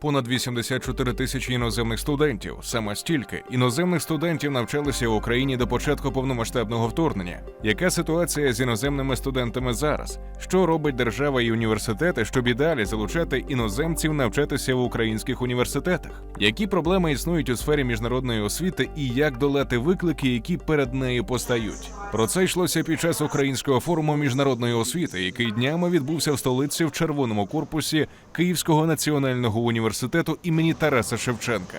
Понад 84 тисячі іноземних студентів. Саме стільки іноземних студентів навчалися в Україні до початку повномасштабного вторгнення. Яка ситуація з іноземними студентами зараз? Що робить держава і університети, щоб і далі залучати іноземців навчатися в українських університетах? Які проблеми існують у сфері міжнародної освіти і як долати виклики, які перед нею постають? Про це йшлося під час українського форуму міжнародної освіти, який днями відбувся в столиці в червоному корпусі Київського національного університету імені Тараса Шевченка.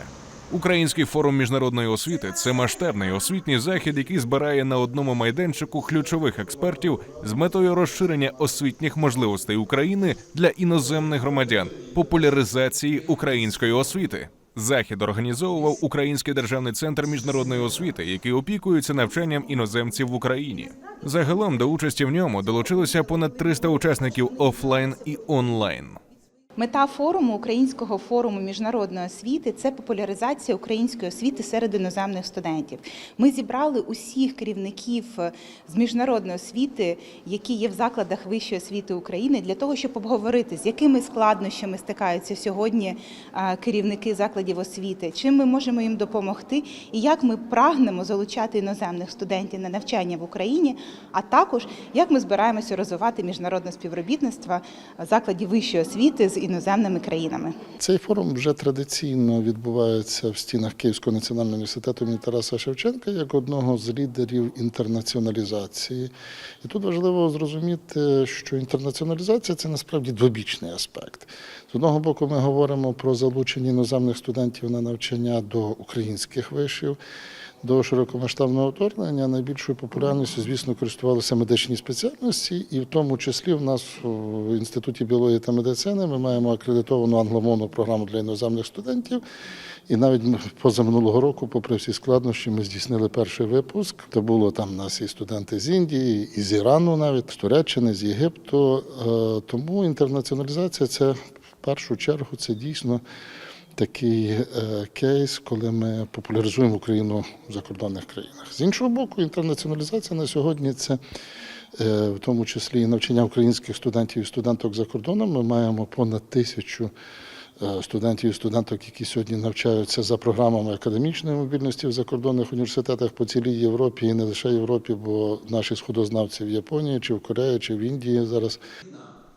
Український форум міжнародної освіти це масштабний освітній захід, який збирає на одному майданчику ключових експертів з метою розширення освітніх можливостей України для іноземних громадян, популяризації української освіти. Захід організовував Український державний центр міжнародної освіти, який опікується навчанням іноземців в Україні. Загалом до участі в ньому долучилося понад 300 учасників офлайн і онлайн. Мета форуму Українського форуму міжнародної освіти це популяризація української освіти серед іноземних студентів. Ми зібрали усіх керівників е, з міжнародної освіти, які є в закладах вищої освіти України, для того, щоб обговорити, з якими складнощами стикаються сьогодні керівники закладів освіти, чим ми можемо їм допомогти, і як ми прагнемо залучати іноземних студентів на навчання в Україні, а також як ми збираємося розвивати міжнародне співробітництво закладів вищої освіти з іноземними країнами. Цей форум вже традиційно відбувається в стінах Київського національного університету імені Тараса Шевченка як одного з лідерів інтернаціоналізації. І тут важливо зрозуміти, що інтернаціоналізація це насправді двобічний аспект. З одного боку, ми говоримо про залучення іноземних студентів на навчання до українських вишів. До широкомасштабного вторгнення найбільшою популярністю, звісно, користувалися медичні спеціальності, і в тому числі в нас в інституті біології та медицини ми маємо акредитовану англомовну програму для іноземних студентів. І навіть позаминулого року, попри всі складнощі, ми здійснили перший випуск. Це було там нас і студенти з Індії, і з Ірану, навіть з Туреччини, з Єгипту. Е, Тому інтернаціоналізація це в першу чергу це дійсно такий е, кейс, коли ми популяризуємо Україну в закордонних країнах. З іншого боку, інтернаціоналізація на сьогодні це е, в тому числі і навчання українських студентів і студенток за кордоном. Ми маємо понад тисячу е, студентів і студенток, які сьогодні навчаються за програмами академічної мобільності в закордонних університетах по цілій Європі і не лише Європі, бо наші сходознавці в Японії, чи в Кореї, чи в Індії зараз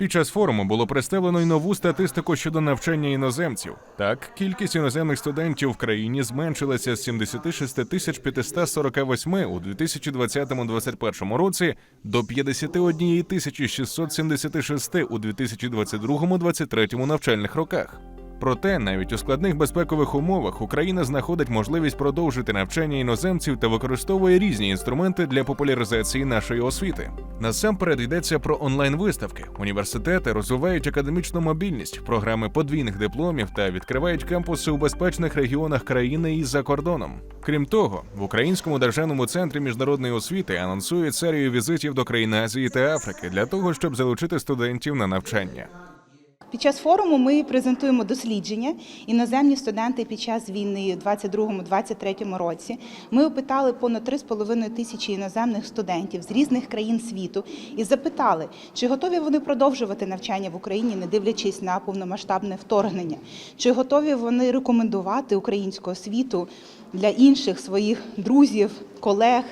Під час форуму було представлено й нову статистику щодо навчання іноземців. Так, кількість іноземних студентів в країні зменшилася з 76 тисяч 548 у 2020-2021 році до 51 тисячі 676 у 2022-2023 навчальних роках. Проте навіть у складних безпекових умовах Україна знаходить можливість продовжити навчання іноземців та використовує різні інструменти для популяризації нашої освіти. Насамперед йдеться про онлайн-виставки. Університети розвивають академічну мобільність, програми подвійних дипломів та відкривають кампуси у безпечних регіонах країни і за кордоном. Крім того, в Українському державному центрі міжнародної освіти анонсують серію візитів до країн Азії та Африки для того, щоб залучити студентів на навчання. Під час форуму ми презентуємо дослідження іноземні студенти під час війни в 22-23 році. Ми опитали понад 3,5 тисячі іноземних студентів з різних країн світу і запитали, чи готові вони продовжувати навчання в Україні, не дивлячись на повномасштабне вторгнення, чи готові вони рекомендувати українську освіту для інших своїх друзів, колег.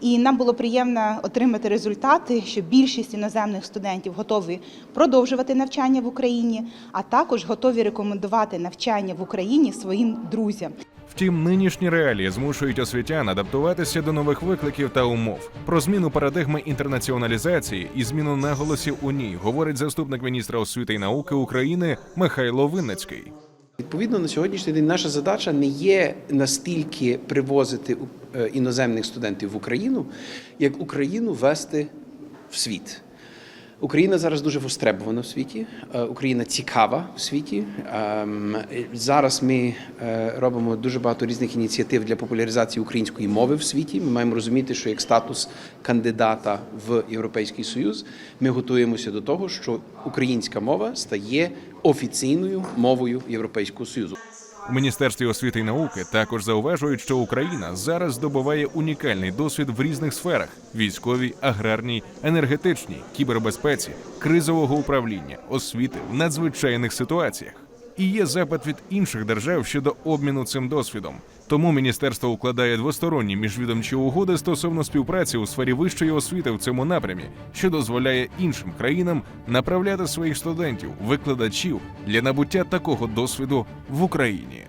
І нам було приємно отримати результати, що більшість іноземних студентів готові продовжувати навчання в Україні, а також готові рекомендувати навчання в Україні своїм друзям. Втім, нинішні реалії змушують освітян адаптуватися до нових викликів та умов. Про зміну парадигми інтернаціоналізації і зміну наголосів у ній говорить заступник міністра освіти і науки України Михайло Винницький. Відповідно, на сьогоднішній день наша задача не є настільки привозити е, іноземних студентів в Україну, як Україну вести в світ. Україна зараз дуже востребована в світі. е, Україна цікава в світі. Ем, Зараз ми е, робимо дуже багато різних ініціатив для популяризації української мови в світі. Ми маємо розуміти, що як статус кандидата в Європейський Союз, ми готуємося до того, що українська мова стає офіційною мовою Європейського Союзу. У міністерстві освіти і науки також зауважують, що Україна зараз здобуває унікальний досвід в різних сферах: військовій, аграрній, енергетичній, кібербезпеці, кризового управління, освіти в надзвичайних ситуаціях. І є запит від інших держав щодо обміну цим досвідом. Тому міністерство укладає двосторонні міжвідомчі угоди стосовно співпраці у сфері вищої освіти в цьому напрямі, що дозволяє іншим країнам направляти своїх студентів, викладачів для набуття такого досвіду в Україні.